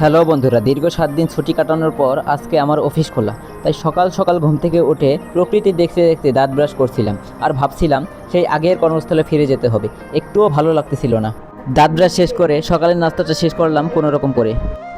Hello বন্ধুরা, দীর্ঘ সাত দিন ছুটি কাটানোর পর আজকে আমার অফিস খোলা। তাই সকাল সকাল ঘুম থেকে উঠে প্রকৃতি দেখতে দেখতে দাঁত ব্রাশ করছিলাম আর ভাবছিলাম সেই আগের কর্মস্থলে ফিরে যেতে হবে। একটুও ভালো লাগতেছিল না। দাঁত ব্রাশ শেষ করে সকালের নাস্তাটা শেষ করলাম কোনো রকম করে।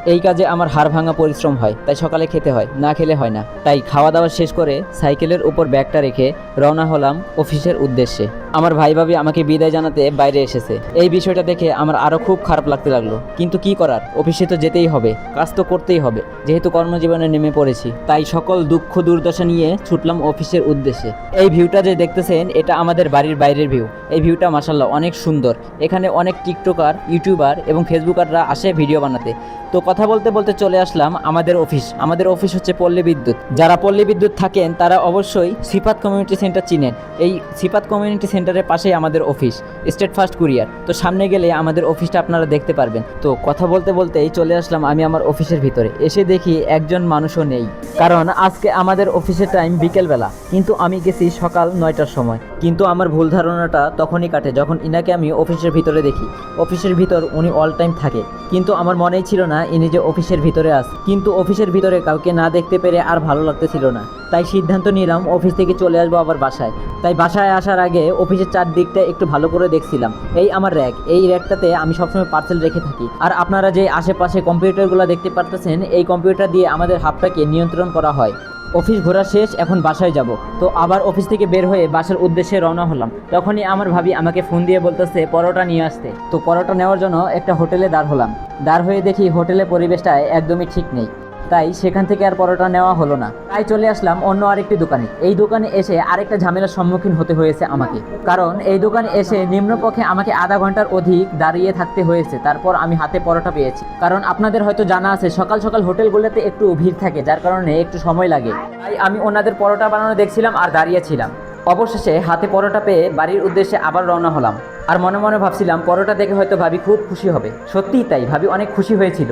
এই কাজে আমার হাড় ভাঙা পরিশ্রম হয়, তাই সকালে খেতে হয়, না খেলে হয় না। তাই খাওয়া দাওয়া শেষ করে সাইকেলের উপর ব্যাগটা রেখে রওনা হলাম অফিসের উদ্দেশ্যে। আমার ভাই ভাবি আমাকে বিদায় জানাতে বাইরে এসেছে। এই বিষয়টা দেখে আমার আরও খুব খারাপ লাগতে লাগল। কিন্তু কি করার? অফিসে তো যেতেই হবে, কাজ তো করতেই হবে। যেহেতু কর্মজীবনে নেমে পড়েছি, তাই সকল দুঃখ দুর্দশা নিয়ে ছুটলাম অফিসের উদ্দেশ্যে। এই ভিউটা যে দেখতেছেন, এটা আমাদের বাড়ির বাইরের ভিউ এই ভিউটা মাসাল্লাহ অনেক সুন্দর। এখানে অনেক টিকটকার, ইউটিউবার এবং ফেসবুকাররা আসে ভিডিও বানাতে। তো কথা বলতে বলতে চলে আসলাম আমাদের অফিস। আমাদের অফিস হচ্ছে পল্লী বিদ্যুৎ। যারা পল্লী বিদ্যুৎ থাকেন, তারা অবশ্যই সিপাত কমিউনিটি সেন্টার চিনেন। এই সিপাত কমিউনিটি সেন্টারের পাশেই আমাদের অফিস, স্টেট ফার্স্ট কুরিয়ার। তো সামনে গেলে আমাদের অফিসটা আপনারা দেখতে পারবেন। তো কথা বলতে বলতেই চলে আসলাম আমি আমার অফিসের ভিতরে। এসে দেখি একজন মানুষও নেই। কারণ আজকে আমাদের অফিসের টাইম বিকেলবেলা। কিন্তু আমি গেছি সকাল নয়টার সময়। কিন্তু আমার ভুল ধারণাটা তখনই কাটে যখন ইনাকে আমি অফিসের ভিতরে দেখি। অফিসের ভিতর উনি অল টাইম থাকে। কিন্তু আমার মনেই ছিল না ইনি যে অফিসের ভিতরে আস কিন্তু অফিসের ভিতরে কাউকে না দেখতে পেরে আর ভালো লাগতেছিল না। তাই সিদ্ধান্ত নিলাম অফিস থেকে চলে আসব আবার বাসায়। তাই বাসায় আসার আগে অফিসের চারদিকটা একটু ভালো করে দেখছিলাম। এই আমার র্যাক এই র্যাকটাতে আমি সবসময় পার্সেল রেখে থাকি। আর আপনারা যে আশেপাশে কম্পিউটারগুলো দেখতে পারতেছেন, এই কম্পিউটার দিয়ে আমাদের হাবটাকে নিয়ন্ত্রণ করা হয়। অফিস ঘোরা শেষ, এখন বাসায় যাব। তো আবার অফিস থেকে বের হয়ে বাসার উদ্দেশ্যে রওনা হলাম। তখনই আমার ভাবি আমাকে ফোন দিয়ে বলতেছে, পরোটা নিয়ে আসতে। তো পরোটা নেওয়ার জন্য একটা হোটেলে দাঁড় হলাম। দাঁড় হয়ে দেখি হোটেলের পরিবেশটা একদমই ঠিক নেই। তাই সেখান থেকে আর পরোটা নেওয়া হলো না। তাই চলে আসলাম অন্য আরেকটি দোকানে। এই দোকানে এসে আরেকটা ঝামেলার সম্মুখীন হতে হয়েছে আমাকে। কারণ এই দোকানে এসে নিম্নপক্ষে আমাকে আধা ঘণ্টার অধিক দাঁড়িয়ে থাকতে হয়েছে। তারপর আমি হাতে পরোটা পেয়েছি। কারণ আপনাদের হয়তো জানা আছে, সকাল সকাল হোটেলগুলোতে একটু ভিড় থাকে, যার কারণে একটু সময় লাগে। তাই আমি ওনাদের পরোটা বানানো দেখছিলাম আর দাঁড়িয়েছিলাম অবশেষে হাতে পরোটা পেয়ে বাড়ির উদ্দেশ্যে আবার রওনা হলাম। আর মনে মনে ভাবছিলাম, পরোটা দেখে হয়তো ভাবি খুব খুশি হবে। সত্যিই তাই, ভাবি অনেক খুশি হয়েছিল।